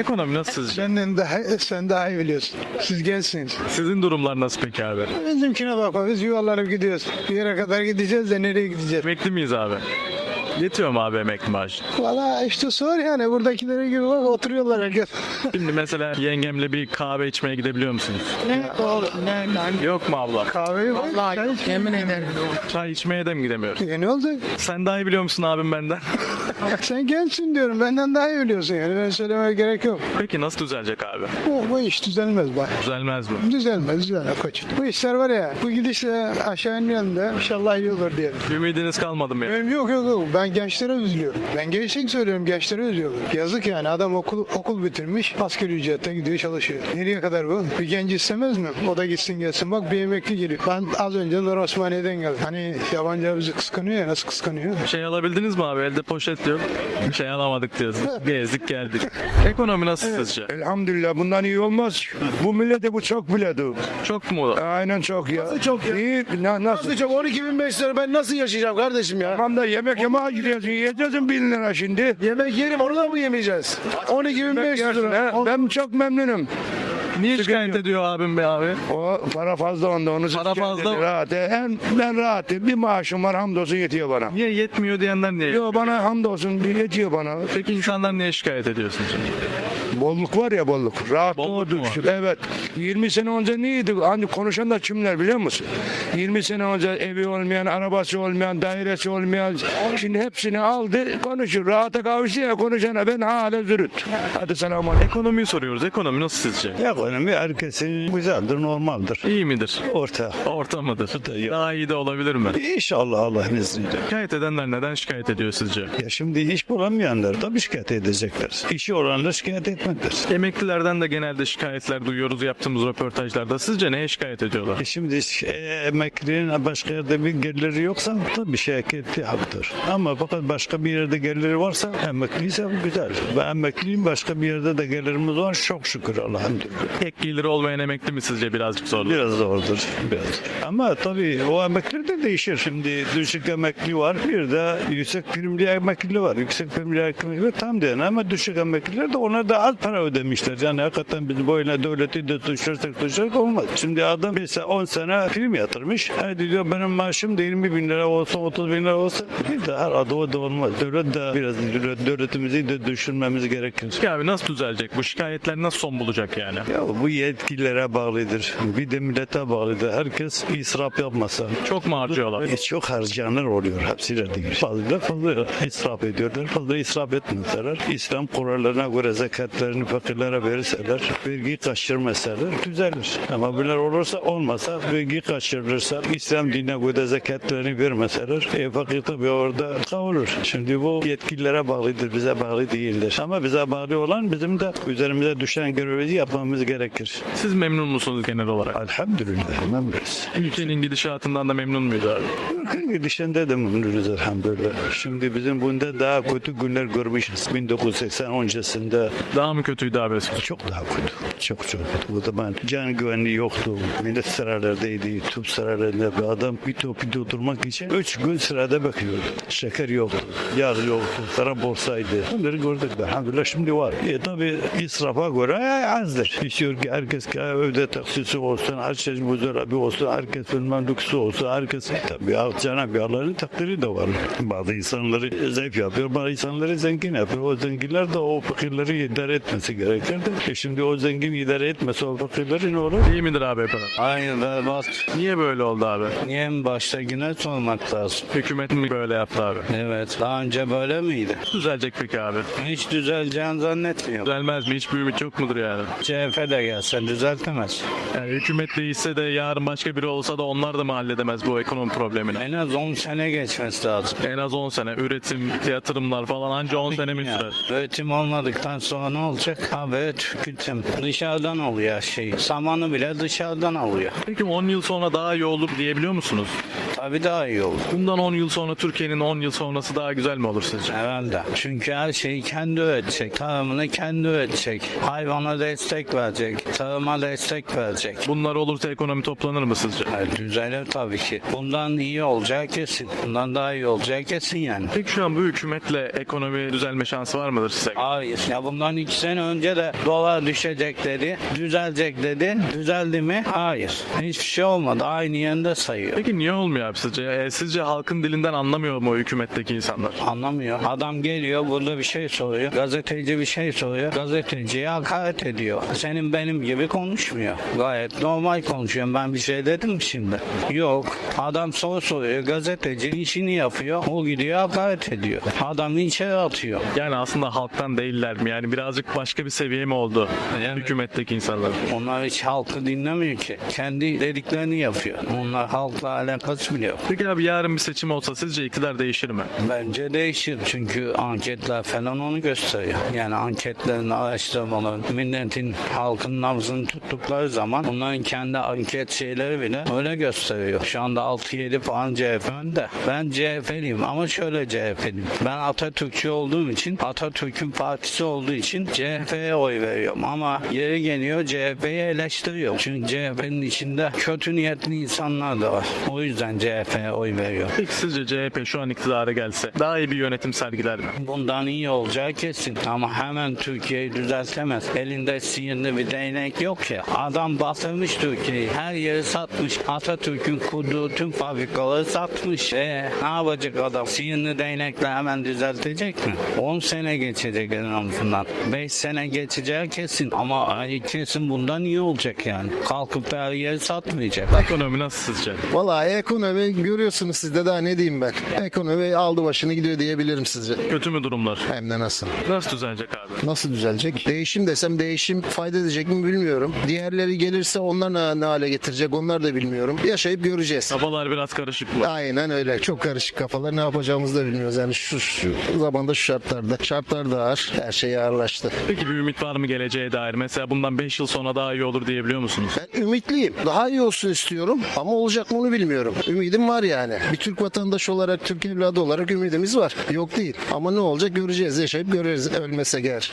Ekonomi nasıl sizce? Senden daha, sen daha iyi biliyorsun. Siz gelsiniz. Sizin durumlar nasıl peki abi? Bizimkine bakma. Biz yuvarlanıp gidiyoruz. Bir yere kadar gideceğiz de nereye gideceğiz? Emekli miyiz abi? Yetiyor mu abi emekli maaşı? Valla işte sor yani. Buradakilere gibi bak oturuyorlar herkes. Şimdi mesela yengemle bir kahve içmeye gidebiliyor musunuz? ne? Ne? ne? Yok mu abla? Kahveyi bak. Çay iç. Yemin ederim. Çay içmeye de mi gidemiyoruz? E ne olacak? Sen daha iyi biliyor musun abim benden? Sen gençsin diyorum. Benden daha iyi biliyorsun yani. Ben söylemeye gerek yok. Peki nasıl düzelecek abi? Bu, bu iş düzelmez bak. Düzelmez mi? Düzelmez, düzelmez koç. Bu işler var ya, bu gidişle aşağı inmeyelim de inşallah iyi olur diyelim. Ümidiniz kalmadı mı ya? Benim yok yok yok. Ben gençlere üzülüyorum. Ben gençlik söylüyorum gençlere üzülüyorum. Yazık yani adam okul okul bitirmiş. Asgari ücrete gidiyor çalışıyor. Nereye kadar bu? Bir genç istemez mi? O da gitsin gelsin. Bak bir emekli geliyor. Ben az önce Nur Osmaniye'den geldim. Hani yabancı bizi kıskanıyor ya nasıl kıskanıyor? Şey alabildiniz mi abi? Elde poşet yok. Bir şey alamadık diyorsun. Gezdik geldik. Ekonomi nasıl sizce? Elhamdülillah bundan iyi olmaz. Bu millete bu çok bile du. Çok mu? Aynen çok ya. çok ya? İyi, na, nasıl? Nasıl çok 12.500 lira ben nasıl yaşayacağım kardeşim ya? Tamam da yemek yemeye gidiyorsun. Yiyeceksin bin lira şimdi. Yemek yerim onu da mı yemeyeceğiz? 12.500 Yersin, lira. he? Ben çok memnunum. Niye şikayet ediyor abim be abi? O para fazla onda onu Para fazla. Rahat. En, ben rahatım. Bir maaşım var hamdolsun yetiyor bana. Niye yetmiyor diyenler niye? Yo bana hamdolsun bir yetiyor bana. Peki insanlar niye şikayet ediyorsun şimdi? Bolluk var ya bolluk. Rahat Bolluk mu var? Evet. 20 sene önce neydi? Hani konuşan da kimler biliyor musun? 20 sene önce evi olmayan, arabası olmayan, dairesi olmayan. Şimdi hepsini aldı konuşur. Rahata kavuştu ya konuşana ben hala zürüt. Hadi selamun aleyküm. Ekonomiyi soruyoruz. Ekonomi nasıl sizce? Ekonomi herkesin güzeldir, normaldir. İyi midir? Orta. Orta mıdır? yok. Daha iyi de olabilir mi? İnşallah Allah'ın izniyle. Şikayet edenler neden şikayet ediyor sizce? Ya şimdi iş bulamayanlar tabii şikayet edecekler. İşi olanlar şikayet etmektir. Emeklilerden de genelde şikayetler duyuyoruz yaptığımız röportajlarda. Sizce neye şikayet ediyorlar? E şimdi e, emeklinin başka yerde bir geliri yoksa tabii şikayeti haktır. Ama fakat başka bir yerde geliri varsa emekliyse güzel. Ve emekliyim başka bir yerde de gelirimiz var çok şükür Elhamdülillah. Tek geliri olmayan emekli mi sizce birazcık zorlu? Biraz zordur. Biraz. Ama tabii o emekli de değişir. Şimdi düşük emekli var. Bir de yüksek primli emekli var. Yüksek primli emekli var. Tam diyen ama düşük emekliler de onlar da az para ödemişler. Yani hakikaten biz boyuna devleti de düşürsek düşürsek olmaz. Şimdi adam mesela 10 sene prim yatırmış. Hadi diyor benim maaşım da 20 bin lira olsa 30 bin lira olsa bir de her o da olmaz. Devlet de biraz devletimizi de düşünmemiz gerekir. Peki abi nasıl düzelecek? Bu şikayetler nasıl son bulacak yani? Ya bu yetkililere bağlıdır. Bir de millete bağlıdır. Herkes israf yapmasa. Çok mu harcıyorlar? E, çok harcayanlar oluyor hepsiyle değil. Fazla fazla israf ediyorlar. Fazla israf etmeseler. İslam kurallarına göre zekatlarını fakirlere verirseler, vergi kaçırmasalar düzelir. Ama bunlar olursa olmasa vergi kaçırırsa, İslam dinine göre zekatlarını vermeseler, e, fakir tabii orada kavulur. Şimdi bu yetkililere bağlıdır, bize bağlı değildir. Ama bize bağlı olan bizim de üzerimize düşen görevi yapmamız gerekir. Siz memnun musunuz genel olarak? Elhamdülillah memnunuz. Ülkenin gidişatından da memnun muyuz abi? Ülkenin gidişinde de memnunuz elhamdülillah. Şimdi bizim bunda daha kötü günler görmüşüz. 1980 öncesinde Daha mı kötüydü abi? çok daha kötü. Çok çok kötü. O zaman can güvenliği yoktu. Millet sıralardaydı. Tüp sıralarında bir adam bir topi doldurmak için 3 gün sırada bekliyordu. Şeker yoktu. Yağ yoktu. Sıra borsaydı. Bunları gördük. Elhamdülillah şimdi var. E tabi israfa göre e, azdır. İstiyor ki herkes ki evde taksisi olsun, her şey buzdolabı olsun, herkes bilmem lüksü olsun, herkes tabi Cenab-ı Allah'ın takdiri de var. Bazı insanları zayıf yapıyor, bazı insanları zengin yapıyor. O zenginler de o fakirleri idare etmesi gerekir de. E şimdi o zengin idare etmese o fakirleri ne olur? İyi midir abi ekonomi? Hayır berbat. Niye böyle oldu abi? Niye en başta yine sormak lazım? Hükümet mi böyle yaptı abi? Evet. Daha önce böyle miydi? Düzelecek peki abi? Hiç düzeleceğini zannetmiyorum. Düzelmez mi? Hiç bir ümit yok mudur yani? CHP de gelse düzeltemez. Yani hükümet değişse de yarın başka biri olsa da onlar da mı halledemez bu ekonomi problemini? En az 10 sene geçmesi lazım. En az 10 sene üretim, yatırımlar falan anca 10 sene mi sürer? Üretim olmadıktan sonra ne olacak? Ha evet tüketim. Dışarıdan oluyor her şey. Samanı bile dışarıdan alıyor. Peki 10 yıl sonra daha iyi olur diyebiliyor musunuz? Tabii daha iyi olur. Bundan 10 yıl sonra Türkiye'nin 10 yıl sonrası daha güzel mi olur sizce? Herhalde. Çünkü her şeyi kendi üretecek. Tarımını kendi üretecek. Hayvana destek verecek. Tarıma destek verecek. Bunlar olursa ekonomi toplanır mı sizce? Evet, düzelir tabii ki. Bundan iyi olacağı kesin. Bundan daha iyi olacağı kesin yani. Peki şu an bu hükümetle ekonomi düzelme şansı var mıdır size? Hayır. Ya bundan iki sene önce de dolar düşecek dedi. Düzelecek dedi. Düzeldi mi? Hayır. Hiçbir şey olmadı. Aynı yönde sayıyor. Peki niye olmuyor abi sizce? E, sizce halkın dilinden anlamıyor mu o hükümetteki insanlar? Anlamıyor. Adam geliyor burada bir şey soruyor. Gazeteci bir şey soruyor. Gazeteciye hakaret ediyor. Senin benim gibi konuşmuyor. Gayet normal konuşuyorum. Ben bir şey dedim mi şimdi? Yok. Adam soru soruyor. Gazeteci işini yapıyor. O gidiyor hakaret ediyor. Adamı içeri atıyor. Yani aslında halktan değiller mi? Yani birazcık başka bir seviye mi oldu Evet. hükümetteki insanlar? Onlar hiç halkı dinlemiyor ki. Kendi dediklerini yapıyor. Onlar halkla alakası bile yok. Peki abi yarın bir seçim olsa sizce iktidar değişir mi? Bence değişir çünkü anketler falan onu gösteriyor. Yani anketlerin araştırmaların milletin halkın nabzını tuttukları zaman onların kendi anket şeyleri bile öyle gösteriyor. Şu anda 6-7 puan CHP önde. Ben CHP'liyim ama şöyle CHP'liyim. Ben Atatürkçü olduğum için Atatürk'ün partisi olduğu için CHP'ye oy veriyorum ama yeri geliyor CHP'yi eleştiriyor. Çünkü CHP'nin içinde kötü niyetli insanlar da var. O yüzden CHP'ye oy veriyor. Peki sizce CHP şu an iktidara gelse daha iyi bir yönetim sergiler mi? Bundan iyi olacağı kesin. Ama hemen Türkiye'yi düzeltemez. Elinde sihirli bir değnek yok ki. Adam batırmış Türkiye'yi. Her yeri satmış. Atatürk'ün kurduğu tüm fabrikaları satmış. E ne yapacak adam? Sihirli değnekle hemen düzeltecek mi? 10 sene geçecek en azından. 5 sene geçeceği kesin. Ama ay, kesin bundan iyi olacak yani. Kalkıp her yeri satmayacak. Ekonomi nasıl sizce? Vallahi ekonomi görüyorsunuz siz de daha ne diyeyim ben. Ekonomi aldı başını gidiyor diyebilirim sizce. Kötü mü durumlar? Hem de nasıl? Nasıl düzelecek abi? Nasıl düzelecek? Değişim desem değişim fayda edecek mi bilmiyorum. Diğerleri gelirse onlar ne, ne hale getirecek onlar da bilmiyorum. Yaşayıp göreceğiz. Kafalar biraz karışık mı? Aynen öyle. Çok karışık kafalar. Ne yapacağımızı da bilmiyoruz. Yani şu, şu zamanda şu şartlarda. Şartlar da ağır. Her şey ağırlaştı. Peki bir ümit var mı geleceğe dair? Mesela bundan 5 yıl sonra daha iyi olur diyebiliyor musunuz? Ben ümitliyim. Daha iyi olsun istiyorum ama olacak mı onu bilmiyorum. Ümidim var yani. Bir Türk vatandaşı olarak, Türk evladı olarak ümidimiz var. Yok değil. Ama ne olacak göreceğiz. Yaşayıp göreceğiz. Ölmese eğer.